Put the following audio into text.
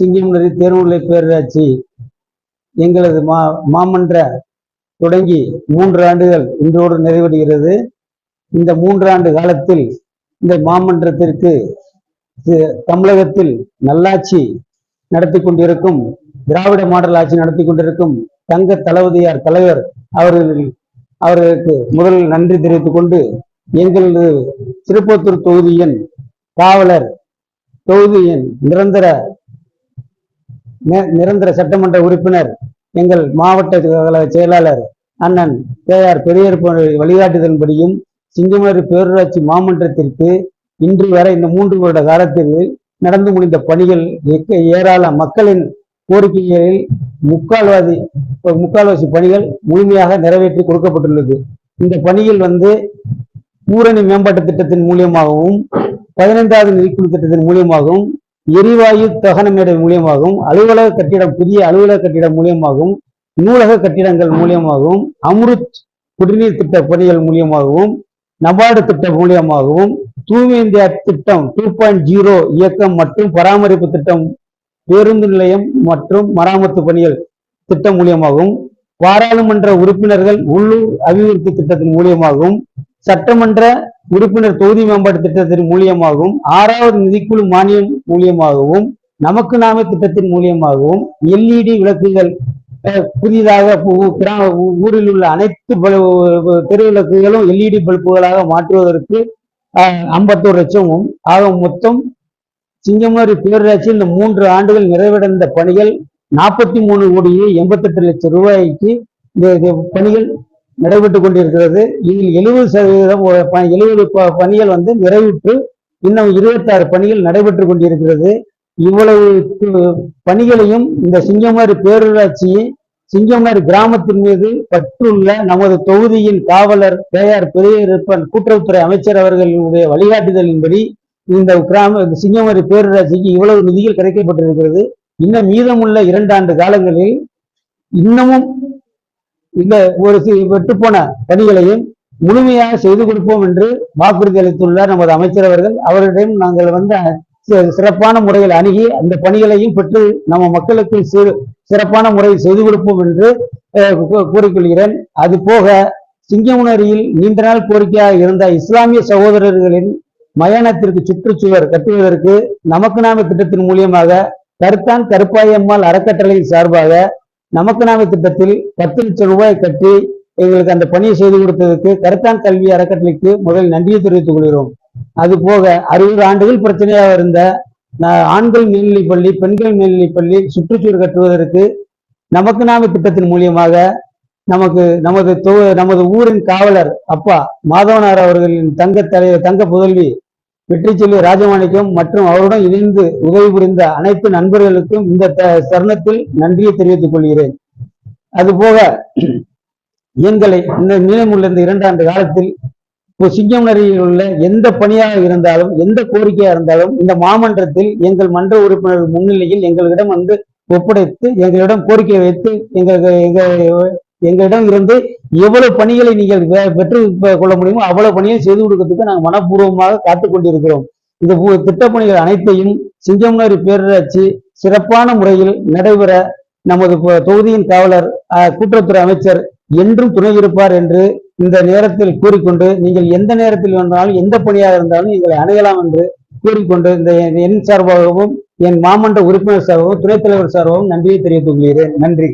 சிங்கம்நரி தேர்வுநிலை பேரூராட்சி எங்களது மா மாமன்ற தொடங்கி மூன்று ஆண்டுகள் இன்றோடு நிறைவடைகிறது. இந்த மூன்றாண்டு காலத்தில் இந்த மாமன்றத்திற்கு தமிழகத்தில் நல்லாட்சி நடத்தி கொண்டிருக்கும் திராவிட மாடல் ஆட்சி நடத்தி கொண்டிருக்கும் தங்க தளபதியார் தலைவர் அவர்கள் அவர்களுக்கு முதலில் நன்றி தெரிவித்துக் கொண்டு எங்களது திருப்பத்தூர் தொகுதியின் காவலர் தொகுதியின் நிரந்தர நிரந்தர சட்டமன்ற உறுப்பினர் எங்கள் மாவட்ட செயலாளர் அண்ணன் கே ஆர் பெரியார் வழிகாட்டுதலின்படியும் சிங்கமரி பேரூராட்சி மாமன்றத்திற்கு இன்று வரை இந்த மூன்று வருட காலத்தில் நடந்து முடிந்த பணிகள் எக்க- ஏராள மக்களின் கோரிக்கைகளில் முக்கால்வாதி முக்கால்வாசி பணிகள் முழுமையாக நிறைவேற்றி கொடுக்கப்பட்டுள்ளது. இந்த பணியில் வந்து பூரணி மேம்பாட்டு திட்டத்தின் மூலியமாகவும் பதினைந்தாவது நிதிக்குழு திட்டத்தின் மூலியமாகவும் எரிவாயு தகன மேடை மூலியமாகவும் அலுவலக கட்டிடம் புதிய அலுவலக கட்டிடம் மூலியமாகவும் நூலக கட்டிடங்கள் மூலியமாகவும் அம்ருத் குடிநீர் திட்ட பணிகள் மூலியமாகவும் நபார்டு திட்டம் மூலியமாகவும் தூய்மை இந்தியா திட்டம் டூ பாயிண்ட் ஜீரோ இயக்கம் மற்றும் பராமரிப்பு திட்டம் பேருந்து நிலையம் மற்றும் மராமத்து பணிகள் திட்டம் மூலியமாகவும் பாராளுமன்ற உறுப்பினர்கள் உள்ளூர் அபிவிருத்தி திட்டத்தின் மூலியமாகவும் சட்டமன்ற உறுப்பினர் தொகுதி மேம்பாட்டு திட்டத்தின் மூலியமாகவும் ஆறாவது நிதிக்குழு மானியம் மூலியமாகவும் நமக்கு நாமே திட்டத்தின் மூலியமாகவும் எல்இடி விளக்குகள் புதிதாக ஊரில் உள்ள அனைத்து தெரு விளக்குகளும் எல்இடி பல்புகளாக மாற்றுவதற்கு ஐம்பத்தோரு லட்சமும். ஆக மொத்தம் சிங்கமாரி பேரூராட்சி இந்த மூன்று ஆண்டுகள் நிறைவடைந்த பணிகள் நாற்பத்தி மூணு கோடியே எண்பத்தெட்டு லட்சம் ரூபாய்க்கு இந்த பணிகள் நடைபெற்று கொண்டிருக்கிறது. இதில் எழுபது சதவீதம் எழுபது பணிகள் வந்து நிறைவுற்று இன்னும் இருபத்தாறு பணிகள் நடைபெற்று கொண்டிருக்கிறது. இவ்வளவு பணிகளையும் இந்த சிங்கமாரி பேரூராட்சி சிங்கமாரி கிராமத்தின் மீது பற்றுள்ள நமது தொகுதியின் காவலர் பேயார் பெரியப்பன் கூட்டுறவுத்துறை அமைச்சர் அவர்களுடைய வழிகாட்டுதலின்படி இந்த கிராம இந்த சிங்கமாரி பேரூராட்சிக்கு இவ்வளவு நிதிகள் கிடைக்கப்பட்டிருக்கிறது. இன்னும் மீதமுள்ள இரண்டாண்டு காலங்களில் இன்னமும் இந்த ஒரு வெட்டுப்போன பணிகளையும் முழுமையாக செய்து கொடுப்போம் என்று வாக்குறுதி அளித்துள்ளார் நமது அமைச்சர் அவர்கள். அவரிடம் நாங்கள் வந்து சிறப்பான முறையில் அணுகி அந்த பணிகளையும் பெற்று நம்ம மக்களுக்கு சிறப்பான முறையில் செய்து கொடுப்போம் என்று கூறிக்கொள்கிறேன். அது போக சிங்கமுனரியில் நீண்ட நாள் கோரிக்கையாக இருந்த இஸ்லாமிய சகோதரர்களின் மயானத்திற்கு சுற்றுச்சுவர் கட்டுவதற்கு நமக்கு நாம திட்டத்தின் மூலியமாக கருத்தான் கருப்பாயம்மாள் அறக்கட்டளையின் சார்பாக நமக்கு நாம திட்டத்தில் பத்து லட்சம் ரூபாய் கட்டி எங்களுக்கு அந்த பணியை செய்து கொடுத்ததற்கு கருத்தான் கல்வி அறக்கட்டளைக்கு முதல் நன்றியை தெரிவித்துக் கொள்கிறோம். அது போக அறுபது ஆண்டுகள் பிரச்சனையாக இருந்த ஆண்கள் மேல்நிலைப் பள்ளி பெண்கள் மேல்நிலைப் பள்ளி சுற்றுச்சூழல் கட்டுவதற்கு நமக்கு நாம திட்டத்தின் மூலியமாக நமக்கு நமது தொ- நமது ஊரின் காவலர் அப்பா மாதவனார் அவர்களின் தங்க தலைவர் தங்க புதல்வி வெற்றிச்செல்வி ராஜமாணிக்கம் மற்றும் அவருடன் இணைந்து உதவி புரிந்த அனைத்து நண்பர்களுக்கும் இந்த தருணத்தில் நன்றியை தெரிவித்துக் கொள்கிறேன். அதுபோக எங்களை இந்த நீளமுள்ள இந்த இரண்டாண்டு காலத்தில் இப்போ சிங்கம்நரியில் உள்ள எந்த பணியாக இருந்தாலும் எந்த கோரிக்கையா இருந்தாலும் இந்த மாமன்றத்தில் எங்கள் மன்ற உறுப்பினர்கள் முன்னிலையில் எங்களிடம் வந்து ஒப்படைத்து எங்களிடம் கோரிக்கை வைத்து எங்களுக்கு எங்களிடம் இருந்து எவ்வளவு பணிகளை நீங்கள் பெற்று கொள்ள முடியுமோ அவ்வளவு பணியை செய்து கொடுக்கறதுக்கு நாங்கள் மனப்பூர்வமாக காத்துக் கொண்டிருக்கிறோம். இந்த பு- திட்டப்பணிகள் அனைத்தையும் சிங்கம்நரி பேரூராட்சி சிறப்பான முறையில் நடைபெற நமது தொகுதியின் காவலர் அஹ், கூட்டுறவுத்துறை அமைச்சர் என்றும் துணை இருப்பார் என்று இந்த நேரத்தில் கூறிக்கொண்டு நீங்கள் எந்த நேரத்தில் வேண்டாலும் எந்த பணியாக இருந்தாலும் எங்களை அணுகலாம் என்று கூறிக்கொண்டு இந்த என் சார்பாகவும் என் மாமன்ற உறுப்பினர் சார்பாகவும் துணைத் தலைவர் சார்பாகவும் நன்றியை தெரிவித்துக் கொள்கிறேன். நன்றி.